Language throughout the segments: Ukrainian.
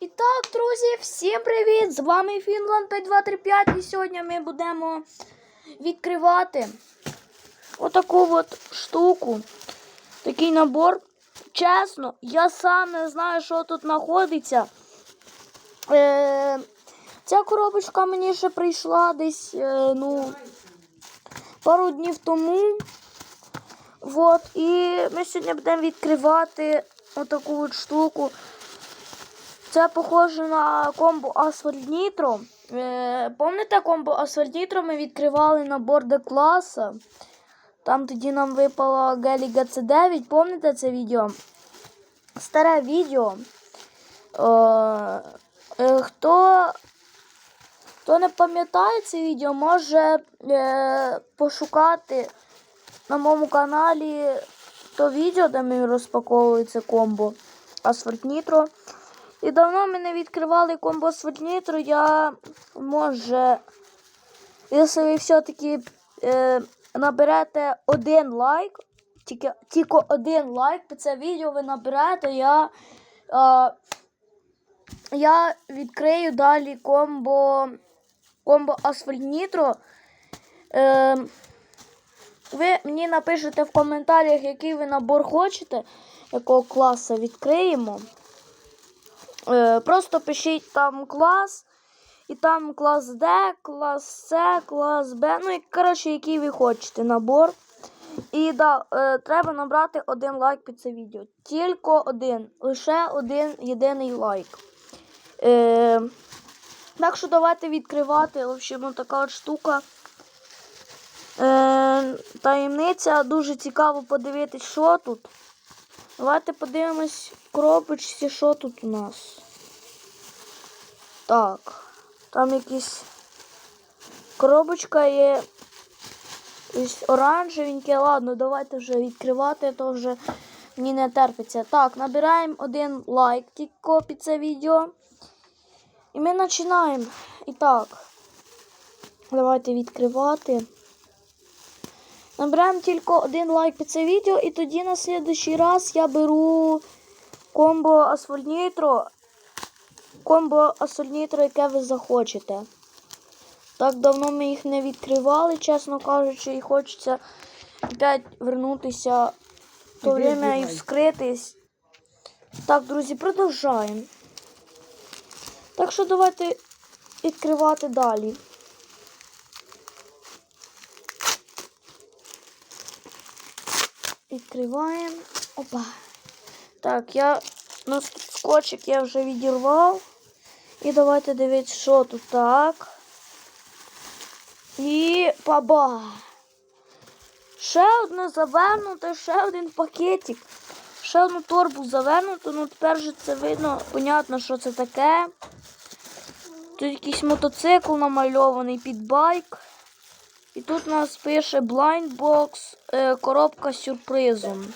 І так, друзі, всім привіт! З вами Фінланд 5235 і сьогодні ми будемо відкривати отаку от штуку. Такий набор. Чесно, я сам не знаю, що тут знаходиться. Е, ця коробочка мені ще прийшла десь е, ну, пару днів тому. Вот, і ми сьогодні будемо відкривати отаку от штуку. Це похоже на комбо Asphalt Nitro. Е, Пам'ятаєте комбо Asphalt Nitro ми відкривали на борде класа. Там тоді нам випало Geliga C9. Пам'ятаєте це відео? Старе відео. Е, е, хто, хто не пам'ятає це відео, може е, пошукати на моєму каналі то відео, де ми розпаковували це комбо Asphalt Nitro. І давно ми не відкривали комбо Asphalt Nitro. Я може, якщо ви все-таки е, наберете один лайк, тільки, тільки один лайк під це відео ви наберете, я, е, я відкрию далі комбо, комбо Asphalt Nitro. Е, ви мені напишете в коментарях, який ви набор хочете, якого класу відкриємо. Е, Просто пишіть там клас, і там клас D, клас С, клас Б. Ну і коротше, який ви хочете набор. І да, е, треба набрати один лайк під це відео. Тільки один. Лише один єдиний лайк. Е, так що давайте відкривати. В общем, така от штука. Е, таємниця. Дуже цікаво подивитись, що тут. Давайте подивимось в коробочці, що тут у нас. Так. Там якісь коробочка є. Ось оранжевеньке. Ладно, давайте вже відкривати, то вже мені не терпиться. Так, набираємо один лайк тільки під це відео. І ми починаємо. І так. Давайте відкривати. Набираємо тільки один лайк під це відео, і тоді на слідчий раз я беру комбо Nitro, комбо Nitro, яке ви захочете. Так давно ми їх не відкривали, чесно кажучи, і хочеться опять вернутися в то время і вскритись. Так, друзі, продовжаємо. Так що давайте відкривати далі. Відкриваємо. Опа. Так, я ну, скотчик я вже відірвав. І давайте дивитися, що тут так. І баба. Ще одне завернуте, ще один пакетик. Ще одну торбу завернуто, ну тепер вже це видно, понятно, що це таке. Тут якийсь мотоцикл намальований під байк. І тут у нас пише Blind Box, е, коробка з сюрпризом.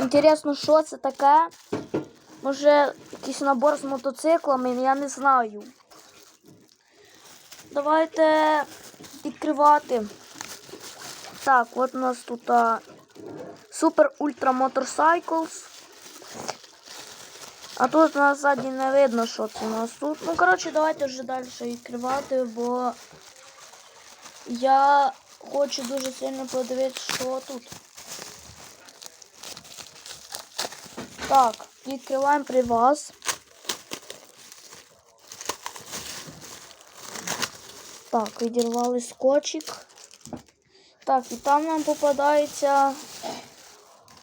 Інтересно, що це таке? Може, якийсь набор з мотоциклами, я не знаю. Давайте відкривати. Так, от у нас тут а, Super Ultra Motorcycles. А тут у нас ззаді не видно, що це у нас тут. Ну, коротше, давайте вже далі відкривати, бо я хочу дуже сильно подивитися, що тут. Так, відкриваємо при вас. Так, відірвали скотчик. Так, і там нам попадається.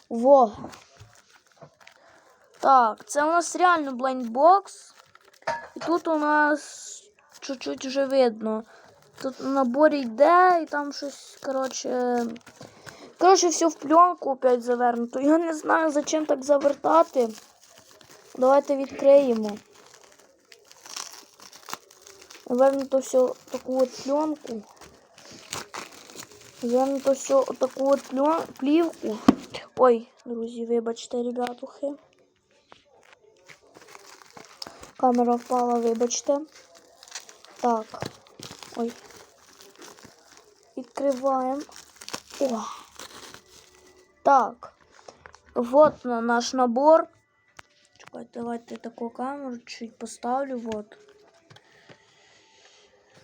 Во. Так, це у нас реально блайндбокс. І тут у нас чуть-чуть вже видно. Тут в наборі йде і там щось, коротше. Коротше, все в пленку опять завернуто. Я не знаю, зачем так завертати. Давайте відкриємо. Завернуто все таку от пленку. Завернуто все таку от плівку. Ой, друзі, вибачте, ребятухи. Камера впала, вибачте. Так. Ой. Відкриваємо. О. Так. Вот на наш набор. Чекайте, давайте таку камеру чуть поставлю. Вот.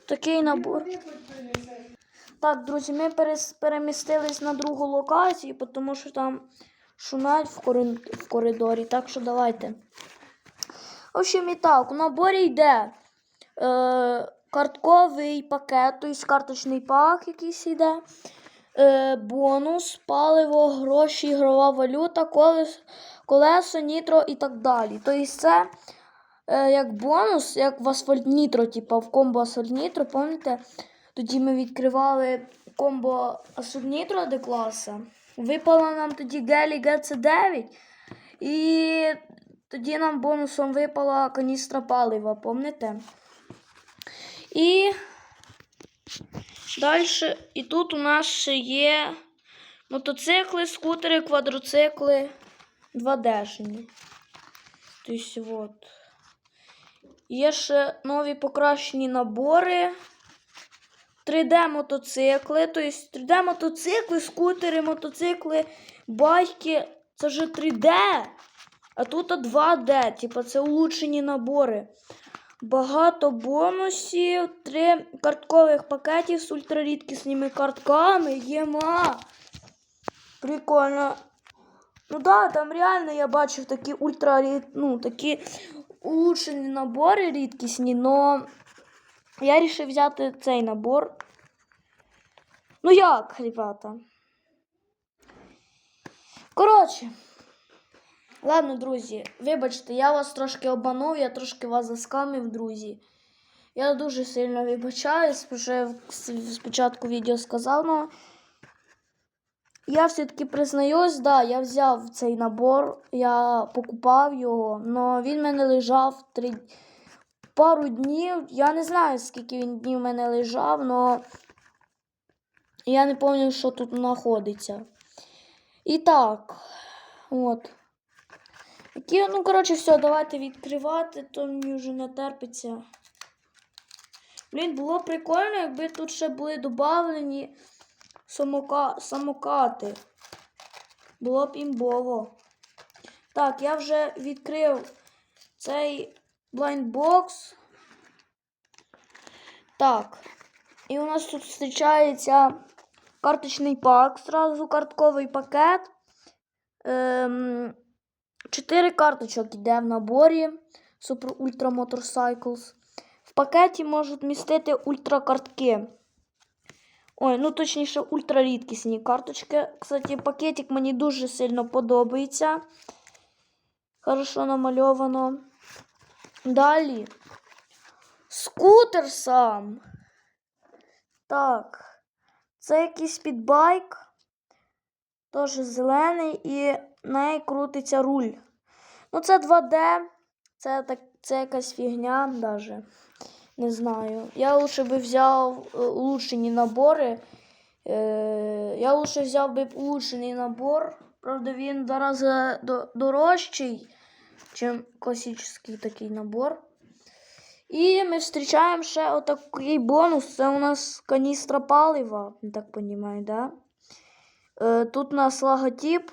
Такий набор. Так, друзі, ми перемістились на другу локацію, тому що там шумять в, в коридорі. Так що давайте. В общем, і так, у наборі йде е, картковий пакет, тобто карточний пак якийсь йде. Е, бонус, паливо, гроші, ігрова валюта, колес, колесо, нітро і так далі. Тобто це е, як бонус, як в Асфальт Нітро, типу в комбо Асфальт Нітро, пам'ятаєте? Тоді ми відкривали комбо Асфальт Нітро де класа. Випала нам тоді Гелі GC9. І тоді нам бонусом випала каністра палива, пам'ятаєте? І далі, і тут у нас ще є мотоцикли, скутери, квадроцикли 2D-шні. Тобто, от. Є ще нові покращені набори. 3D мотоцикли, тобто 3D мотоцикли, скутери, мотоцикли, байки. Це вже 3D. А тут 2D, типу це улучшені набори. Багато бонусів, три карткових пакетів з ультрарідкісними картками. Єма. Прикольно. Ну да, там реально я бачив такі ультра, ну, такі улучшені набори рідкісні, но я вирішив взяти цей набор. Ну як, ребята? Коротше. Ладно, друзі, вибачте, я вас трошки обманув, я трошки вас заскамив, друзі. Я дуже сильно вибачаюсь, вже спочатку відео сказав, но я все-таки признаюсь, да, я взяв цей набор, я покупав його, але він в мене лежав три... пару днів. Я не знаю, скільки він днів в мене лежав, але я не пам'ятаю, що тут знаходиться. І так, от. Які, ну, коротше, все, давайте відкривати, то мені вже не терпиться. Блін, було прикольно, якби тут ще були додавлені самока... самокати. Було б імбово. Так, я вже відкрив цей блайндбокс. Так. І у нас тут зустрічається карточний пак, зразу картковий пакет. Ем, Чотири карточок йде в наборі Super Ultra Motorcycles. В пакеті можуть містити ультракартки. Ой, ну точніше, ультрарідкісні карточки. Кстати, пакетик мені дуже сильно подобається. Хорошо намальовано. Далі. Скутер сам. Так. Це якийсь підбайк. Теж зелений і неї крутиться руль. Ну, це 2D. Це, так, це якась фігня даже. Не знаю. Я лучше би взяв е, улучшені набори. Е, я лучше взяв би улучшений набор. Правда, він два дорожчий, ніж класичний такий набор. І ми зустрічаємо ще отакий бонус. Це у нас каністра палива, так розумію, да? Е, тут у нас логотип.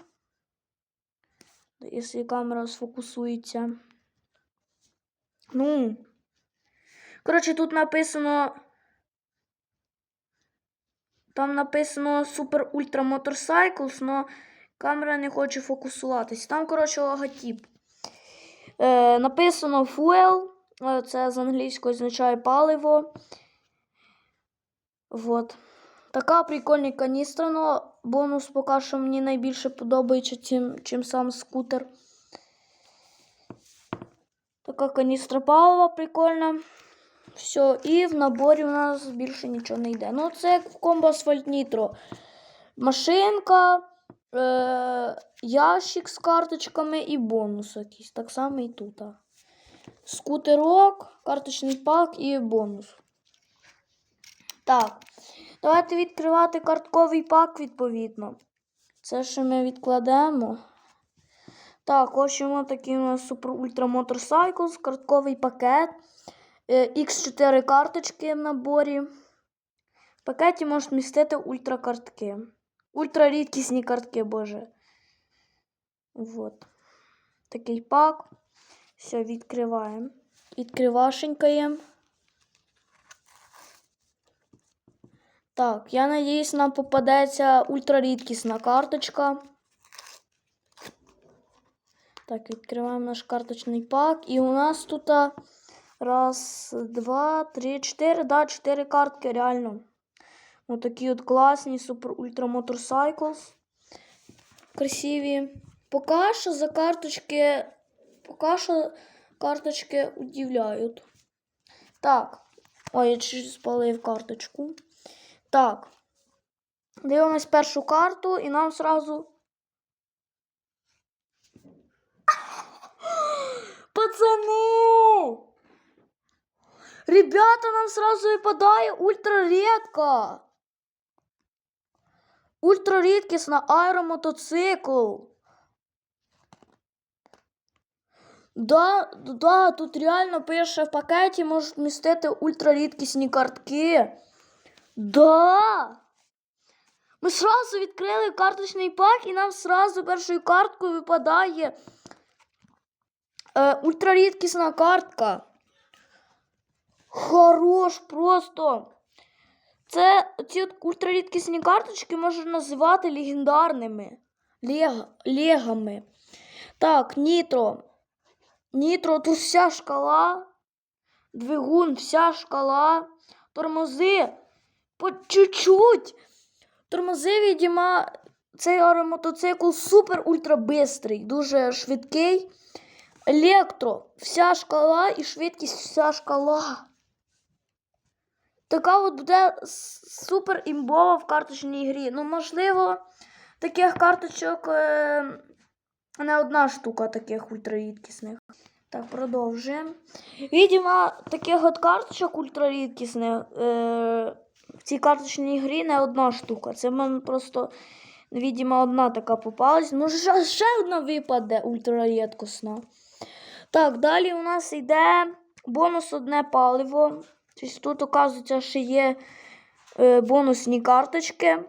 Якщо камера сфокусується. Ну. Коротше, тут написано. Там написано Super Ultra Motorcycles, но камера не хоче фокусуватись. Там, коротше, логотип. Е, написано Fuel. е, Це з англійської означає паливо. Вот. Така прикольна каністра, но бонус поки що мені найбільше подобається, чим, чим сам скутер. Така каністра палива прикольна. Все, і в наборі у нас більше нічого не йде. Ну, це комбо Асфальт Нітро. Машинка, е- ящик з карточками і бонус якийсь. Так само і тут. Скутерок, карточний пак і бонус. Так. Давайте відкривати картковий пак, відповідно. Це ще ми відкладемо. Так, ось йому такий у нас Super Ultra Motorcycles, картковий пакет. X4 карточки в наборі. В пакеті можуть містити ультракартки. Ультрарідкісні картки, боже. Вот. Такий пак. Все, відкриваємо. Відкривашенькаємо. Так, я надіюсь, нам попадеться ультрарідкісна карточка. Так, відкриваємо наш карточний пак. І у нас тут раз, два, три, чотири. Да, чотири картки, реально. Ось такі от класні Super Ultra Motorcycles. Красиві. Поки що за карточки. Поки що карточки удивляють. Так. Ой, я чуть спалив карточку. Так. Дивимось першу карту і нам сразу. Пацани! Ребята, нам сразу випадає ультрарідка. Ультрарідкісна аеромотоцикл. Да, да, тут реально пише в пакеті можуть містити ультрарідкісні картки. Да. Ми сразу відкрили карточний пак, і нам сразу першою карткою випадає е, ультрарідкісна картка. Хорош просто. Це ці от ультрарідкісні карточки можна називати легендарними. Лег, легами. Так, нітро. Нітро, тут вся шкала. Двигун, вся шкала. Тормози. По чуть-чуть. Тормози, відіма, цей аеромотоцикл супер ультрабистрий, дуже швидкий. Електро, вся шкала і швидкість вся шкала. Така от буде супер імбова в карточній грі. Ну, можливо, таких карточок е, не одна штука таких ультрарідкісних. Так, продовжуємо. Відомо, таких от карточок ультрарідкісних е, в цій карточній грі не одна штука. Це в мене просто, відомо, одна така попалась. Ну, ще, одна випаде ультрарідкісна. Так, далі у нас йде бонус одне паливо. Тобто тут, оказується, ще є е, бонусні карточки.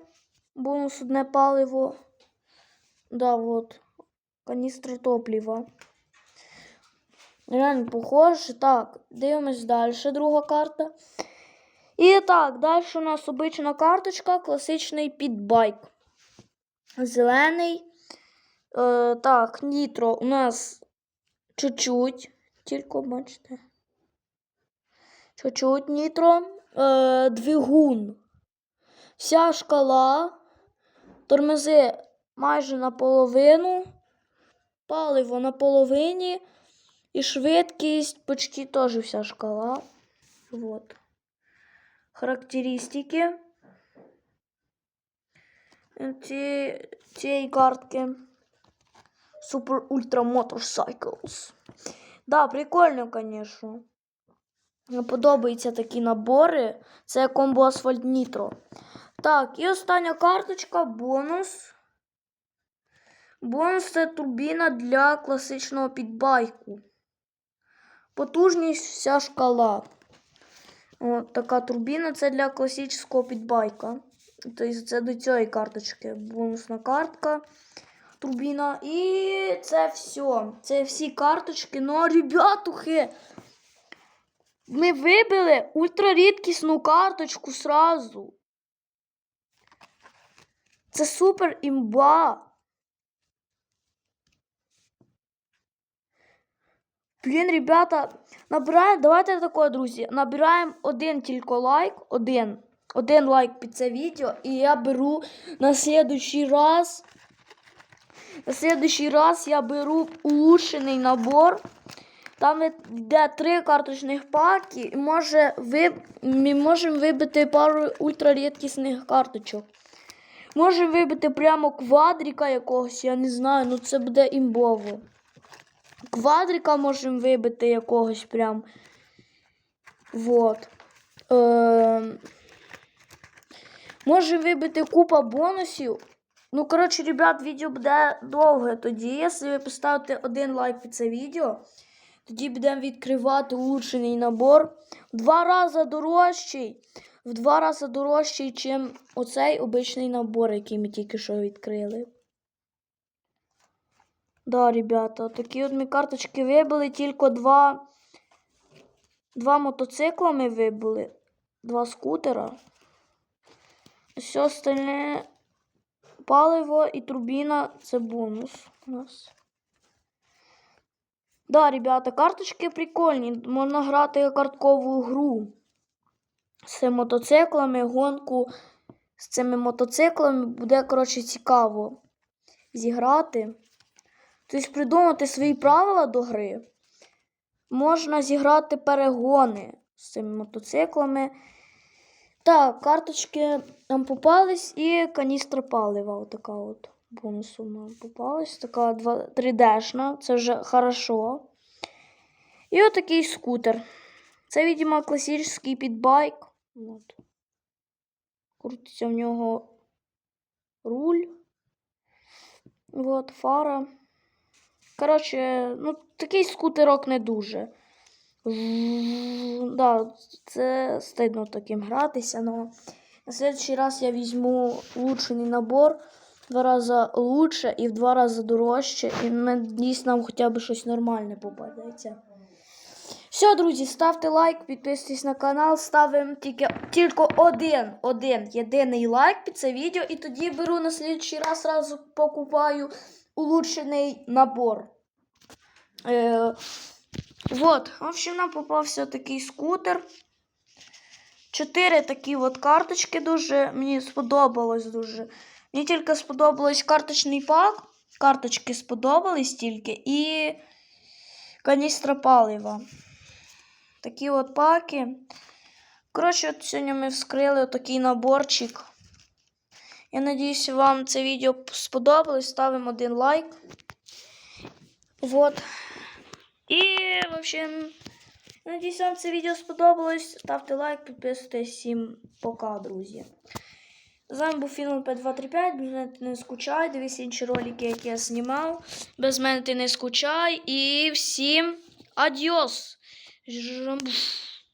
Бонус одне паливо. Да, вот. Каністра топлива. Реально похоже. Так, дивимось далі. Друга карта. І так, далі у нас обична карточка, класичний підбайк. Зелений. Е, так, нітро у нас чуть-чуть. Тільки бачите. Чуть-чуть нітро. Е, двигун. Вся шкала. Тормози майже наполовину. Паливо на половині. І швидкість почти теж вся шкала. Вот. Характеристики ці, цієї картки. Super Ultra Motorcycles. Да, прикольно, конечно. Мені подобаються такі набори. Це комбо Асфальт Нітро. Так, і остання карточка бонус. Бонус це турбіна для класичного підбайку. Потужність вся шкала. От така турбіна це для класичного підбайка. Тобто це до цієї карточки. Бонусна картка. Турбіна. І це все. Це всі карточки. Ну, ребятухи, ми вибили ультрарідкісну карточку сразу. Це супер імба. Блін, ребята, набираємо, давайте таке, друзі. Набираємо один тільки лайк, один. Один лайк під це відео, і я беру на следующий раз. На следующий раз я беру улучшений набор. Там йде три карточних паки, і може ви, ми можемо вибити пару ультрарідкісних карточок. Можемо вибити прямо квадрика якогось, я не знаю, ну це буде імбово. Квадрика можемо вибити якогось прям. Вот. Е, можемо вибити купа бонусів. Ну, коротше, ребят, відео буде довге тоді. Якщо ви поставите один лайк під це відео, тоді будемо відкривати улучшений набор. В два рази дорожчий. В два рази дорожчий, ніж оцей обичний набор, який ми тільки що відкрили. Да, ребята, такі от ми карточки вибили, тільки два, два мотоцикла ми вибили, два скутера. Все остальне паливо і турбіна це бонус у нас. Да, ребята, карточки прикольні. Можна грати карткову гру з мотоциклами, гонку з цими мотоциклами буде, коротше, цікаво зіграти. Тобто придумати свої правила до гри. Можна зіграти перегони з цими мотоциклами. Так, карточки нам попались і каністра палива. Отака от бонусом нам попалась. Така 3D-шна, це вже хорошо. І отакий скутер. Це, видимо, класичний підбайк. От. Крутиться в нього руль. От, фара. Коротше, ну, такий скутерок не дуже. Да, це стидно таким гратися, але на следующий раз я візьму улучшений набор два рази лучше і в два рази дорожче. І надіюсь, нам хоча б щось нормальне попадеться. Все, друзі, ставте лайк, підписуйтесь на канал, ставимо тільки, тільки один, один єдиний лайк під це відео, і тоді беру на слідчий раз сразу покупаю улучшений набор. Е, вот, в общем, нам попався такий скутер. Чотири такі от карточки дуже. Мені сподобалось дуже. Мені тільки сподобалось карточний пак. Карточки сподобались тільки. І каністра палива. Такі от паки. Коротше, от сьогодні ми вскрили такий наборчик. Я надіюсь, вам це відео сподобалось. Ставимо один лайк. Вот. І, в общем, надіюсь, вам це відео сподобалось. Ставте лайк, підписуйтесь. Всім пока, друзі. З вами був Фінал 5235. Без мене не скучай. Дивись інші ролики, які я знімав. Без мене ти не скучай. І всім адіос!